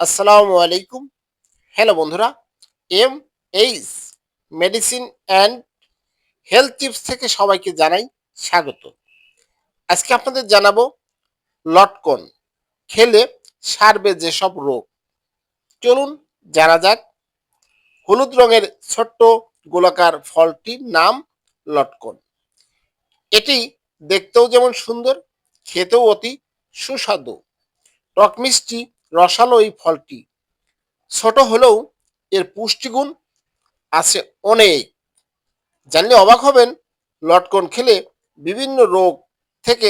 আসসালামু আলাইকুম। হ্যালো বন্ধুরা M H medicine and health tips থেকে সবাইকে জানাই স্বাগত। আজকে আপনাদের জানাব লটকন, খেলে সারবে যেসব রোগ। চলুন জানা যাক হলুদ রঙের ছোট্ট গোলাকার ফলটির নাম লটকন। এটি দেখতেও যেমন সুন্দর, খেতেও অতি সুস্বাদু। টক মিষ্টি রসালো এই ফলটি। ছোট হলেও এর পুষ্টিগুণ আছে অনেক। জানলে অবাক হবেন, লটকন খেলে বিভিন্ন রোগ থেকে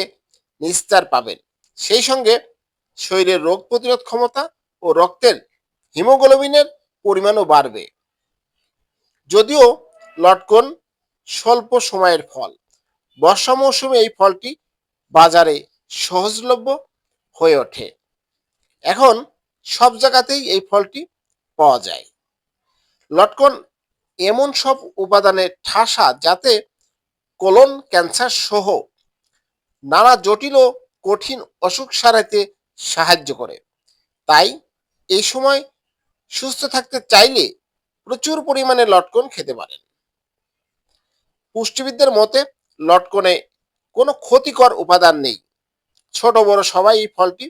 নিস্তার পাবেন। সেই সঙ্গে শরীরের রোগ প্রতিরোধ ক্ষমতা ও রক্তের হিমোগ্লোবিনের পরিমাণও বাড়বে। যদিও লটকন স্বল্প সময়ের ফল, বর্ষা মৌসুমে এই ফলটি বাজারে সহজলভ্য হয়ে ওঠে। এখন সব জায়গাতেই এই ফলটি পাওয়া যায়। লটকন এমন সব উপাদানে ঠাসা যাতে কোলন, ক্যান্সার সহ নানা জটিল ও কঠিন অসুখ সারাইতে সাহায্য করে। তাই এই সময় সুস্থ থাকতে চাইলে প্রচুর পরিমাণে লটকন খেতে পারেন। পুষ্টিবিদদের মতে, লটকনে কোনো ক্ষতিকর উপাদান নেই। ছোট বড় সবাই এই ফলটি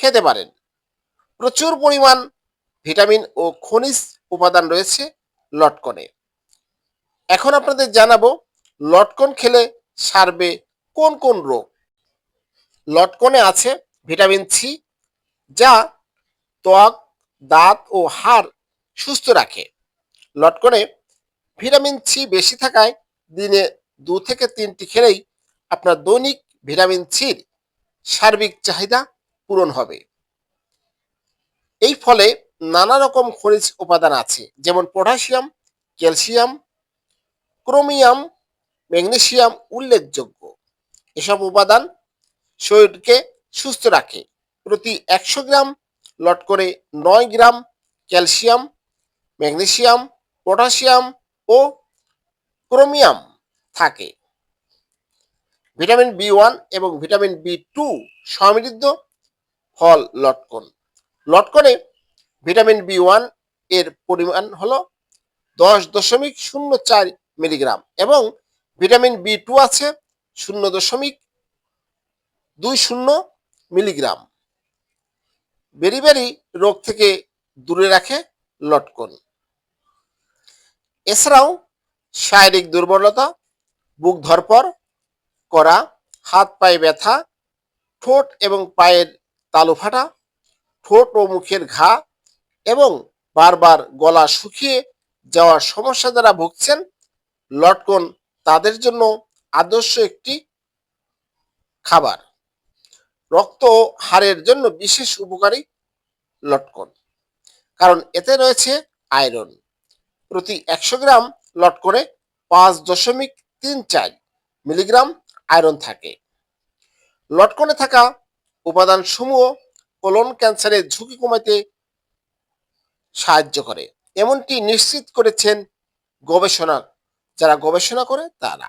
খেতে পারেন। প্রচুর পরিমাণ ভিটামিন ও খনিজ উপাদান রয়েছে লটকনে। এখন আপনাদের জানাব লটকন খেলে সারবে কোন কোন রোগ। লটকনে আছে ভিটামিন সি, যা ত্বক, দাঁত ও হাড় সুস্থ রাখে। লটকনে ভিটামিন সি বেশি থাকায় দিনে দু থেকে তিনটি খেলেই আপনার দৈনিক ভিটামিন সির সার্বিক চাহিদা পূরণ হবে। ফলে নানা রকম খনিজ উপাদান আছে, যেমন পটাশিয়াম, ক্যালসিয়াম, ক্রোমিয়াম ম্যাগনেশিয়াম উল্লেখযোগ্য। এসব উপাদান শরীরকে সুস্থ রাখে। প্রতি একশো গ্রাম লট করে নয় গ্রাম ক্যালসিয়াম ম্যাগনেশিয়াম পটাশিয়াম ও ক্রোমিয়াম থাকে। ভিটামিন বি ওয়ান এবং ভিটামিন বি টু সমৃদ্ধ ফল লটকন। লটকনে ভিটামিন বি ওয়ানের পরিমাণ হলো দশ দশমিক শূন্য চার মিলিগ্রাম এবং ভিটামিন বি টু আছে শূন্য দশমিক দুই শূন্য মিলিগ্রাম। বেরিবেরি রোগ থেকে দূরে রাখে লটকন। এছাড়াও শারীরিক দুর্বলতা, বুক ধরপর করা, হাত পায়ে ব্যথা, ঠোঁট এবং পায়ের তালু ফাটা ঠোঁট ও মুখের ঘা এবং বারবার গলা শুকিয়ে যাওয়ার সমস্যা যারা ভুগছেন, লটকন তাদের জন্য আদর্শ একটি খাবার। রক্ত ও হাড়ের জন্য বিশেষ উপকারী লটকন। কারণ এতে রয়েছে আয়রন। প্রতি একশো গ্রাম লটকনে পাঁচ দশমিক তিন চার মিলিগ্রাম আয়রন থাকে। লটকনে থাকা উপাদান সমূহ কোলন ক্যান্সারের ঝুঁকি কমাতে সাহায্য করে। এমনটি নিশ্চিত করেছেন গবেষণা যারা গবেষণা করে তারা।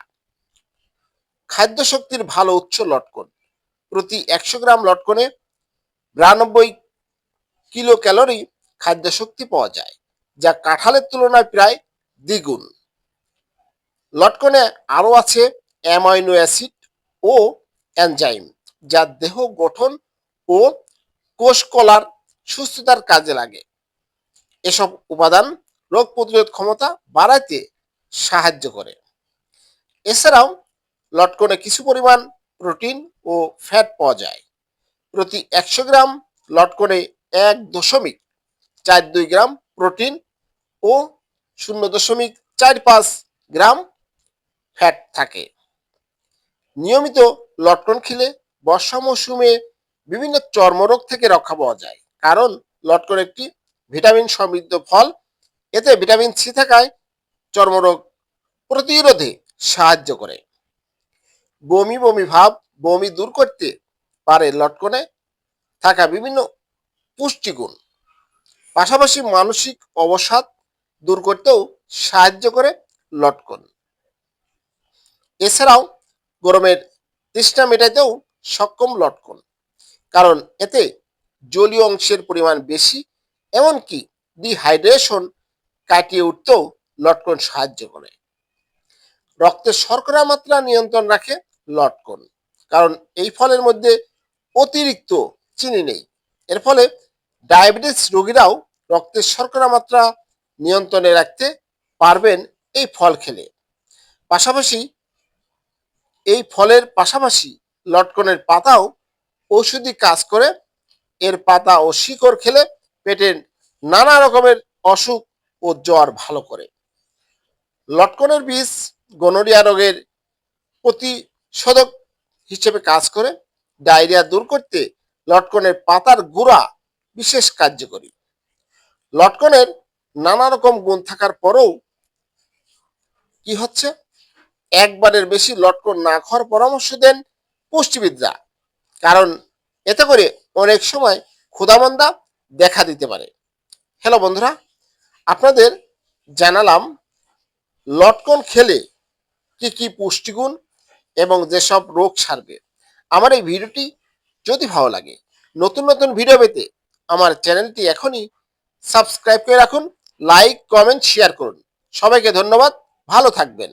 খাদ্য শক্তির ভালো উৎস লটকন। প্রতি একশো গ্রাম লটকনে বিরানব্বই কিলো ক্যালোরি খাদ্য শক্তি পাওয়া যায়, যা কাঁঠালের তুলনায় প্রায় দ্বিগুণ। লটকনে আরও আছে অ্যামাইনো অ্যাসিড ও এনজাইম, যা দেহ গঠন ও কোষ কলার সুস্থতার কাজে লাগে। এসব উপাদান রোগ প্রতিরোধ ক্ষমতা বাড়াইতে সাহায্য করে। এছাড়াও লটকনে কিছু পরিমাণ প্রোটিন ও ফ্যাট পাওয়া যায়। প্রতি একশো গ্রাম লটকনে এক দশমিক চার দুই গ্রাম প্রোটিন ও শূন্য দশমিক চার পাঁচ গ্রাম ফ্যাট থাকে। নিয়মিত লটকন খেলে বর্ষা মৌসুমে বিভিন্ন চর্মরোগ থেকে রক্ষা পাওয়া যায়, কারণ লটকন একটি ভিটামিন সমৃদ্ধ ফল। এতে ভিটামিন সি থাকায় চর্মরোগ প্রতিরোধে সাহায্য করে। বমি বমি ভাব, বমি দূর করতে পারে লটকনে, থাকা বিভিন্ন পুষ্টিগুণ। পাশাপাশি মানসিক অবসাদ দূর করতেও সাহায্য করে লটকন। এছাড়াও গরমের তৃষ্ণা মেটাতেও সক্ষম লটকন, কারণ এতে জলীয় অংশের পরিমাণ বেশি এমনকি ডিহাইড্রেশন কাটিয়ে উঠতেও লটকন সাহায্য করে। রক্তের শর্করা মাত্রা নিয়ন্ত্রণ রাখে লটকন, কারণ এই ফলের মধ্যে অতিরিক্ত চিনি নেই। এর ফলে ডায়াবেটিস রোগীরাও রক্তের শর্করা মাত্রা নিয়ন্ত্রণে রাখতে পারবেন এই ফল খেলে। পাশাপাশি এই ফলের পাশাপাশি লটকনের পাতাও ঔষধি কাজ করে। এর পাতা ও শিকড় খেলে পেটের নানা রকমের অসুখ ও জ্বর ভালো করে। লটকনের বীজ গনোরিয়া রোগের প্রতিষেধক হিসেবে কাজ করে। ডায়রিয়া দূর করতে লটকনের পাতার গুঁড়া বিশেষ কার্যকরী। লটকনের নানা রকম গুণ থাকার পরেও কি হচ্ছে? একবারের বেশি লটকন না খাওয়ার পরামর্শ দেন পুষ্টিবিদরা। কারণ এতে করে অনেক সময় ক্ষুধামন্দা দেখা দিতে পারে। হ্যালো বন্ধুরা, আপনাদের জানালাম লটকন খেলে কি কি পুষ্টিগুণ এবং যেসব রোগ সারবে। আমার এই ভিডিওটি যদি ভালো লাগে, নতুন নতুন ভিডিও পেতে আমার চ্যানেলটি এখনই সাবস্ক্রাইব করে রাখুন, লাইক, কমেন্ট, শেয়ার করুন। সবাইকে ধন্যবাদ, ভালো থাকবেন।